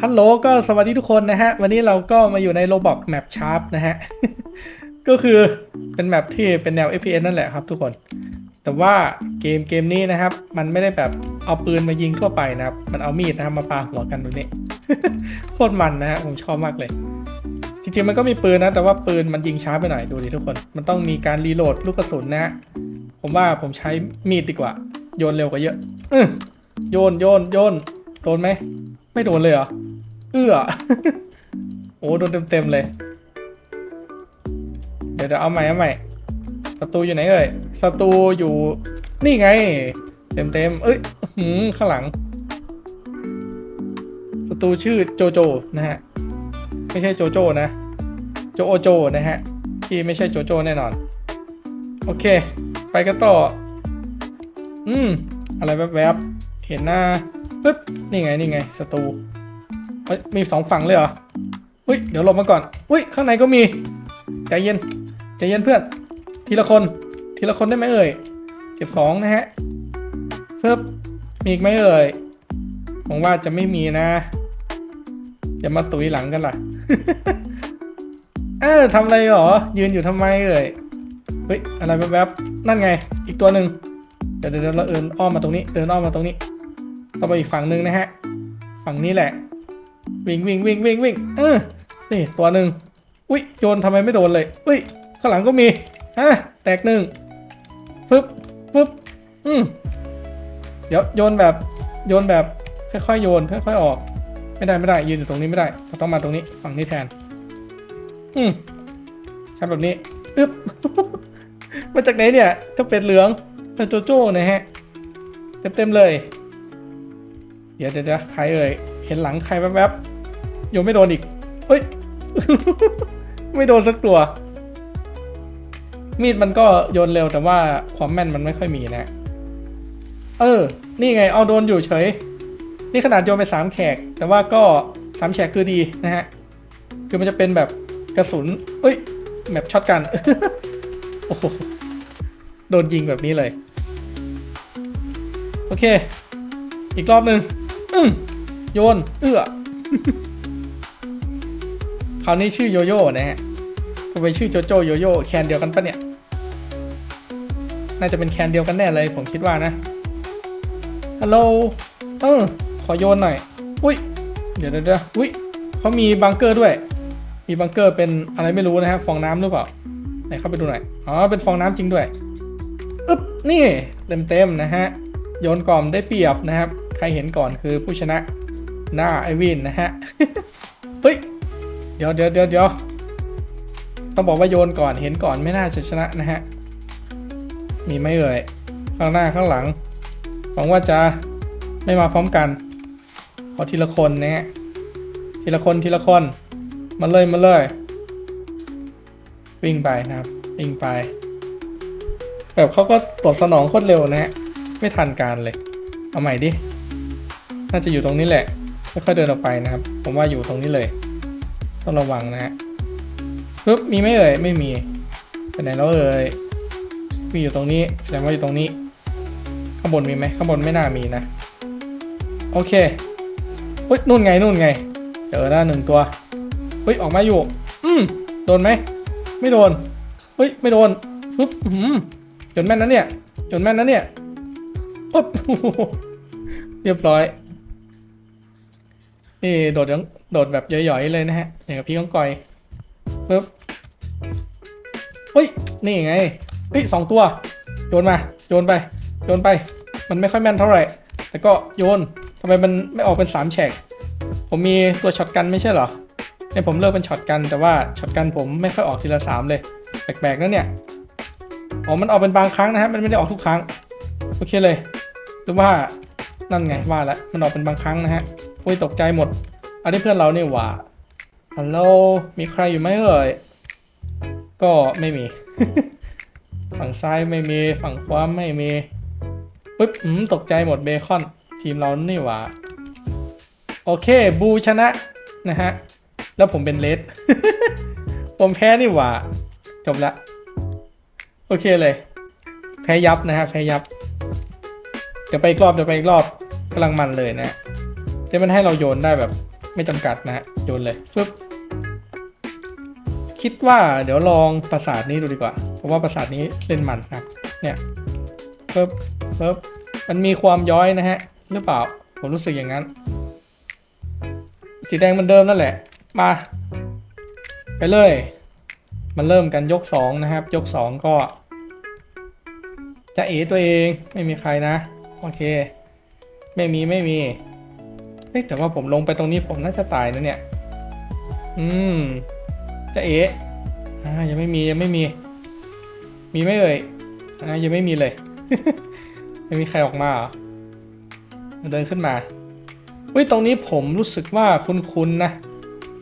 ฮัลโหลก็สวัสดีทุกคนนะฮะ วันนี้เราก็มาอยู่ในโ o บอกแมปชาร์ปนะฮะ ก็คือเป็นแมปที่เป็นแนว FPS นั่นแหละครับทุกคน แต่ว่าเกมเกมนี้นะครับ มันไม่ได้แบบเอาปืนมายิงทั่วไปนะครับ มันเอามีดนะครับมาปาหัวกันตรงนี้โคตรมันนะฮะผมชอบมากเลย จริงๆมันก็มีปืนนะ แต่ว่าปืนมันยิงช้าไปหน่อยดูดิทุกคน มันต้องมีการรีโหลดลูกกระสุนนะฮะผมว่าผมใช้มีดดีกว่า โยนเร็วกว่าเยอะอโยนโยนโยนโดนไหมไม่โดนเลยเหรอ เอื้อ โอ้โดนเต็มๆเลย เดี๋ยวเดี๋ยวเอาใหม่เอาใหม่ศัตรูอยู่ไหนเอ่ยศัตรูอยู่นี่ไง เต็มเต็มๆเอ้ยหืมข้างหลังศัตรูชื่อโจโจนะฮะ ไม่ใช่โจโจนะ โจโอโจนะฮะ ที่ไม่ใช่โจโจแน่นอน โอเค ไปกันต่อ อืม อะไรแวบๆ เห็นหน้าปึ๊บ นี่ไง นี่ไงศัตรู เฮ้ยมีสองฝั่งเลยเหรออุ้ยเดี๋ยวหลบมาก่อนอุ้ยข้างในก็มีใจเย็นใจเย็นเพื่อน ทีละคน ทีละคนได้ไหมเอ่ยเก็บสองนะฮะเพิ่มมีอีกไหมเอ่ยผมว่าจะไม่มีนะอย่ามาตุยหลังกันล่ะเออทำอะไรหรอ ยืนอยู่ทำไมเอ่ยเฮ้ยอะไรแวบๆนั่นไง อีกตัวหนึ่งเดี๋ยวเดี๋ยวเราเอินอ้อมมาตรงนี้เดินอ้อมมาตรงนี้ต้องไปอีกฝั่งหนึ่งนะฮะ ฝั่งนี้แหละ วิ่งวิ่งวิ่งวิ่งวิ่งเออนี่ตัวหนึ่งอุ้ยโยนทำไมไม่โดนเลยอุ้ยข้างหลังก็มีฮะแตกหนึ่งฟึบฟึบอืมเดี๋ยวโยนแบบโยนแบบค่อยๆโยนค่อยๆออก ไม่ได้ไม่ได้ยืนอยู่ตรงนี้ไม่ได้เราต้องมาตรงนี้ฝั่งนี้แทน อืมใช้แบบนี้อึ๊บมาจากไหนเนี่ยเจ้าเป็ดเหลืองเป็นโจโจ้นะฮะ เต็มๆเลย เดี๋ยวเดี๋ยวใครเอ่ยเห็นหลังใครแวบๆ ยนไม่โดนอีกเฮ้ย ไม่โดนสักตัว มีดมันก็โยนเร็วแต่ว่าความแม่นมันไม่ค่อยมีนะ เออ นี่ไง เอาโดนอยู่เฉย นี่ขนาดโยนไปสามแขก แต่ว่าก็สามแฉกคือดีนะฮะ คือมันจะเป็นแบบกระสุน เอ้ยแบบช็อตกัน โอ้โห โดนยิงแบบนี้เลย โอเค อีกรอบหนึ่งโยน เอื้อ คราวนี้ชื่อโยโย่นะฮะกูไปชื่อโจโจโยโย่แคนเดียวกันปะเนี่ย น่าจะเป็นแคนเดียวกันแน่เลยผมคิดว่านะ ฮัลโหล เออ ขอโยนหน่อย อุ้ย เดี๋ยวเดี๋ยวอุ้ยเขามีบังเกอร์ด้วย มีบังเกอร์เป็นอะไรไม่รู้นะฮะ ฟองน้ำหรือเปล่า ไหนเข้าไปดูหน่อย อ๋อ เป็นฟองน้ำจริงด้วย อึ๊บ นี่เต็มเต็มๆนะฮะ โยนก่อนได้เปรียบนะครับ ใครเห็นก่อนคือผู้ชนะ หน้าไอวินนะฮะ เฮ้ย ดี๋ยวเดี๋ยวเดี๋ยวเดี๋ยวต้องบอกว่าโยนก่อนเห็นก่อนไม่น่าจะชนะนะฮะ มีไหมเอ่ยข้างหน้าข้างหลังหวังว่าจะไม่มาพร้อมกันขอทีละคนนะฮะทีละคนทีละคนมาเลยมาเลยวิ่งไปนะครับวิ่งไป แบบเขาก็ตอบสนองโคตรเร็วนะฮะไม่ทันการเลย เอาใหม่ดิ น่าจะอยู่ตรงนี้แหละค่อยๆเดินออกไปนะครับ ผมว่าอยู่ตรงนี้เลย ต้องระวังนะฮะปึ๊บมีไหมเอ่ยไม่มีไปไหนแล้วเอ่ยมีอยู่ตรงนี้แสดงว่าอยู่ตรงนี้ ข้างบนมีไหมข้างบนไม่น่ามีนะ โอเคเฮ้ยนู่นไงนู่นไง เจอแล้วหนึ่งตัวเฮ้ยออกมาอยู่ อืมโดนไหมไม่โดนเฮ้ยไม่โดนปึ๊บอืมจนแม่นนะเนี่ยจนแม่นนะเนี่ยปึ๊บเรียบร้อยนี่โดดยัง โดดแบบหย่อยๆเลยนะฮะอย่างกับพี่ก้องกอยปึ๊บเฮ้ย นี่ไงเฮ้ยสองตัว โยนมา โยนไป โยนไป มันไม่ค่อยแม่นเท่าไหร่ แต่ก็โยนทำไมมันไม่ออกเป็นสามแฉก ผมมีตัวช็อตกันไม่ใช่เหรอเนี่ยผมเลือกเป็นช็อตกันแต่ว่าช็อตกันผมไม่ค่อยออกทีละสามเลย แปลกๆนะเนี่ย อ๋อ มันออกเป็นบางครั้งนะฮะ มันไม่ได้ออกทุกครั้ง โอเคเลยหรือว่า นั่นไงว่าแล้วมันออกเป็นบางครั้งนะฮะโอ้ยตกใจหมด อันนี้เพื่อนเราเนี่ยหว่าฮัลโหลมีใครอยู่ไหมเอ่ย ก็ไม่มี ฝั่งซ้ายไม่มี ฝั่งขวาไม่มีปึ๊บอืมตกใจหมดเบคอน ทีมเรานี่หว่า โอเค บูชนะนะฮะ แล้วผมเป็นเลสผมแพ้นี่หว่า จบละ โอเคเลย แพ้ยับนะฮะ แพ้ยับ เดี๋ยวไปอีกรอบ เดี๋ยวไปอีกรอบกำลังมันเลยนะที่มันให้เราโยนได้แบบ ไม่จำกัดนะฮะโยนเลยฟึบคิดว่าเดี๋ยวลองปราสาทนี้ดูดีกว่า เพราะว่าปราสาทนี้เล่นมันนะเนี่ยฟึบฟึบมันมีความย้อยนะฮะหรือเปล่าผมรู้สึกอย่างนั้น สีแดงมันเดิมนั่นแหละ มา ไปเลย มันเริ่มกันยกสองนะครับ ยกสองก็ จะเอตัวเองไม่มีใครนะ โอเค ไม่มีไม่มี เฮ้ยแต่ว่าผมลงไปตรงนี้ผมน่าจะตายนะเนี่ย อืมจะเอะอ่ายังไม่มียังไม่มี มีไหมเอ่ยอ่ายังไม่มีเลย ไม่มีใครออกมาเหรอเดินขึ้นมาเฮ้ยตรงนี้ผมรู้สึกว่าคุ้นๆนะ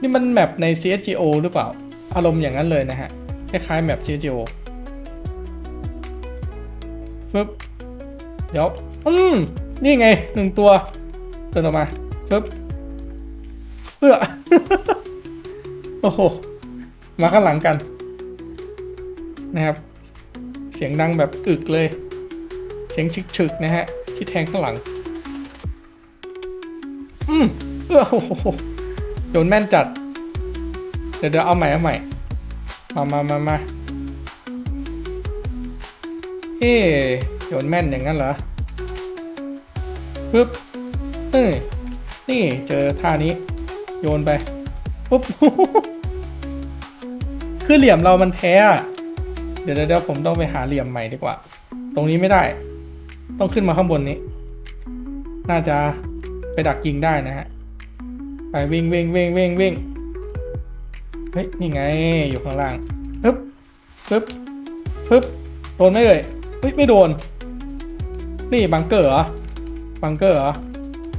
นี่มันแมปใน CSGO หรือเปล่า อารมณ์อย่างนั้นเลยนะฮะ คล้ายๆแมป CSGO ฟึบเดี๋ยว อืม นี่ไงหนึ่งตัว เดินออกมา ฟึบเพื่อโอ้โห มาข้างหลังกัน นะครับ เสียงดังแบบอึกเลย เสียงฉึกๆนะฮะ ที่แทงข้างหลัง อืมเออโอ้โหโดนแม่นจัด เดี๋ยวเดี๋ยวเอาใหม่เอาใหม่ มามามามาเอ๊โยนแม่นอย่างนั้นเหรอปึ๊บเอ้ย นี่เจอท่านี้ โยนไปปุ๊บคือเหลี่ยมเรามันแพ้อะเดี๋ยวเดี๋ยวผมต้องไปหาเหลี่ยมใหม่ดีกว่า ตรงนี้ไม่ได้ ต้องขึ้นมาข้างบนนี้ น่าจะไปดักยิงได้นะฮะ ไปวิ่งวิ่งวิ่งวิ่งวิ่งเฮ้ยนี่ไงอยู่ข้างล่างปึ๊บปึ๊บปึ๊บโดนไหมเอ่ยเฮ้ยไม่โดน นี่บังเกอร์เหรอบังเกอร์เหรอ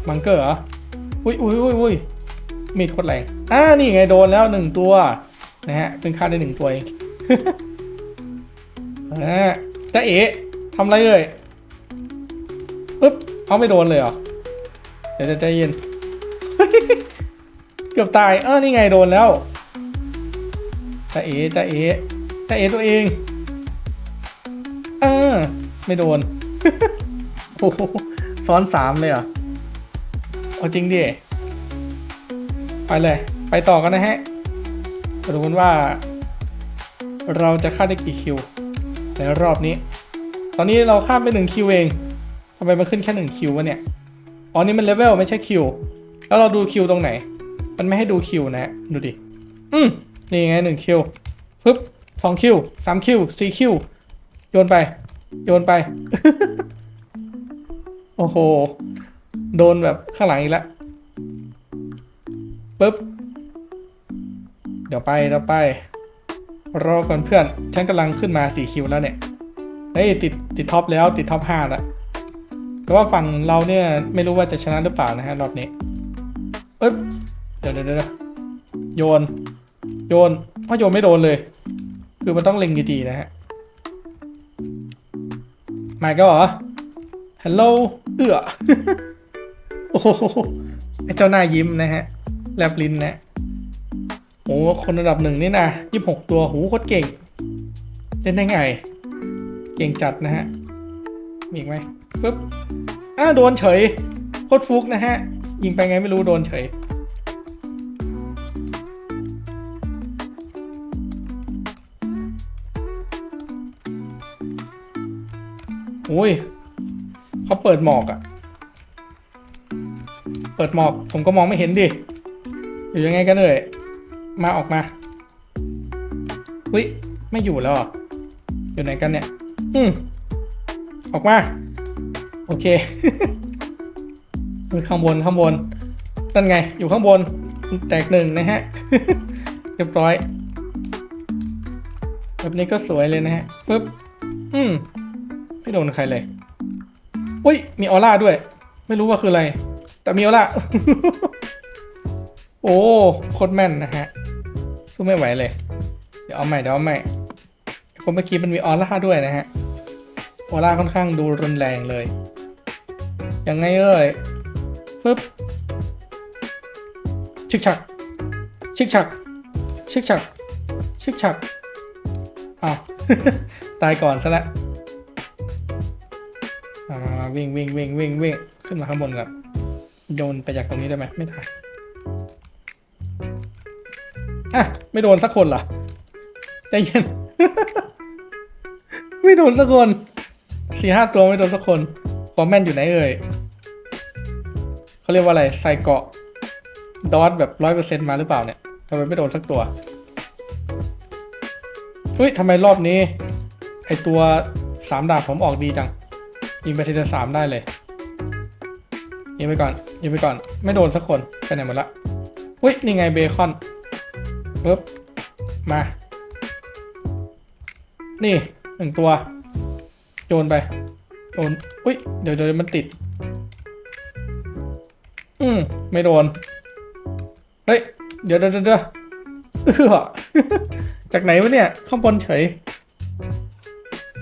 บังเกอร์เหรอ อุ้ยอุ้ยอุ้ยอุ้ยมีดโคตรแรงอ่านี่ไงโดนแล้วหนึ่งตัวนะฮะเพิ่งฆ่าได้หนึ่งตัวเองอ่าจะเอ๋ทำไรเอ่ยปึ๊บเอาไม่โดนเลยเหรอ เดี๋ยวจะใจเย็น เกือบตาย เออนี่ไงโดนแล้วจะเอ๋จะเอ๋จะเอ๋ตัวเองเออไม่โดน โอ้โหซ้อนสามเลยเหรอ เอาจริงดิ ไปเลย ไปต่อกันนะฮะมาดูกันว่า เราจะฆ่าได้กี่คิว ในรอบนี้ ตอนนี้เราข้าไปหนึ่งคิวเองทำไมมันขึ้นแค่หนึ่งคิววะเนี่ย อ๋อ นี่มันเลเวลไม่ใช่คิว แล้วเราดูคิวตรงไหน มันไม่ให้ดูคิวนะ ดูดิ อืมนี่ไงหนึ่งคิวปึ๊บสองคิวสามคิวสี่คิวโยนไป โยนไป โอ้โห โดนแบบข้างหลังอีกแล้วปึ๊บ เดี๋ยวไปเดี๋ยวไป รอก่อนเพื่อน ฉันกำลังขึ้นมาสี่คิวแล้วเนี่ย เฮ้ยติดติดท็อปแล้วติดท็อปห้าแล้วแต่ว่าฝั่งเราเนี่ยไม่รู้ว่าจะชนะหรือเปล่านะฮะรอบนี้เอ๊บเดี๋ยวเดี๋ยวเดี๋ยวโยน โยนพราะโยนไม่โดนเลย คือมันต้องเล็งดีๆนะฮะมาก็เหรอ ฮัลโหล เอื้อ โอ้โหไอเจ้าหน้ายิ้มนะฮะ แลบลิ้นนะ โอ้คนระดับหนึ่งนี่นะยี่หกตัว หูโคตรเก่ง เล่นได้ไง เก่งจัดนะฮะ มีอีกไหมปึ๊บ อ้าโดนเฉย โคตรฟุกนะฮะ ยิงไปไงไม่รู้โดนเฉยโอ้ยเขาเปิดหมอกอะ่ะ เปิดหมอกผมก็มองไม่เห็นดิ อยู่ยังไงกันเลยมาออกมาอุ้ยไม่อยู่แล้วเหรออยู่ไหนกันเนี่ย อืมออกมา โอเคข้างบนข้างบนนั่นไง อยู่ข้างบน แตกหนึ่งนะฮะ เรียบร้อย แบบนี้ก็สวยเลยนะฮะฟึบอืมไม่โดนใครเลย อุ้ย มีออร่าด้วย ไม่รู้ว่าคืออะไร แต่มีออร่าโอ้โคตรแม่นนะฮะสู้ไม่ไหวเลย เดี๋ยวเอาใหม่เดี๋ยวเอาใหม่ คนเมื่อกี้มันมีออร่าด้วยนะฮะ ออร่าค่อนข้างดูรุนแรงเลย ยังไงเอ่ยฟึบชึกฉักชึกฉักชึกฉักชึกฉักอ้าวตายก่อนซะแล้วอ่าวิ่งวิ่งวิ่งวิ่งวิ่งขึ้นมาข้างบนก่อน โยนไปจากตรงนี้ได้ไหมไม่ได้อะไม่โดนสักคนเหรอใจเย็น ไม่โดนสักคนสี่ห้าตัวไม่โดนสักคนความแม่นอยู่ไหนเอ่ยเขาเรียกว่าอะไรใส่เกาะดอทแบบร้อยเปอร์เซ็นต์มาหรือเปล่าเนี่ยทำไมไม่โดนสักตัวเฮ้ยทำไมรอบนี้ ไอตัวสามดาบผมออกดีจังยิงไปทีละสามได้เลย ยิงไปก่อนยิงไปก่อน ไม่โดนสักคนไปไหนหมดละอุ้ยนี่ไงเบคอนปึ๊บมา นี่หนึ่งตัว โยนไปโยนอุ้ยเดี๋ยวเดี๋ยวมันติด อืมไม่โดน เฮ้ย เดี๋ยวเดี๋ยวเดี๋ยวจากไหนวะเนี่ย ข้างบนเฉย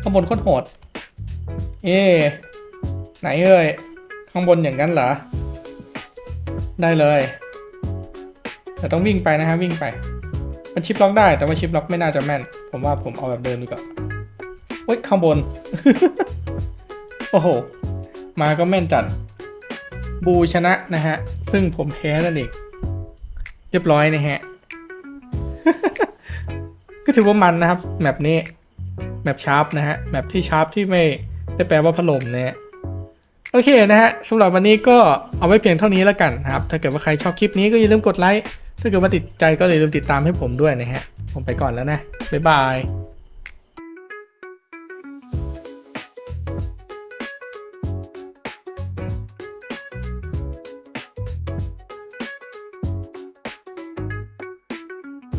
ข้างบนโคตรโหด เอ๊ไหนเอ่ย ข้างบนอย่างนั้นเหรอ ได้เลย แต่ต้องวิ่งไปนะฮะวิ่งไป มันชิปล็อกได้แต่ว่าชิปล็อกไม่น่าจะแม่น ผมว่าผมเอาแบบเดิมดีกว่าเฮ้ยข้างบน โอ้โห มาก็แม่นจัด บูชนะนะฮะ ซึ่งผมแพ้นั่นเอง เรียบร้อยนะฮะ ก็ถือว่ามันนะครับ แมปนี้ แมปชาร์ปนะฮะ แมปที่ชาร์ปที่ไม่ได้แปลว่าพัดลมนะฮะ โอเคนะฮะสำหรับวันนี้ก็เอาไว้เพียงเท่านี้แล้วกันนะครับ ถ้าเกิดว่าใครชอบคลิปนี้ก็อย่าลืมกดไลค์ ถ้าเกิดว่าติดใจก็อย่าลืมติดตามให้ผมด้วยนะฮะ ผมไปก่อนแล้วนะ บ๊ายบาย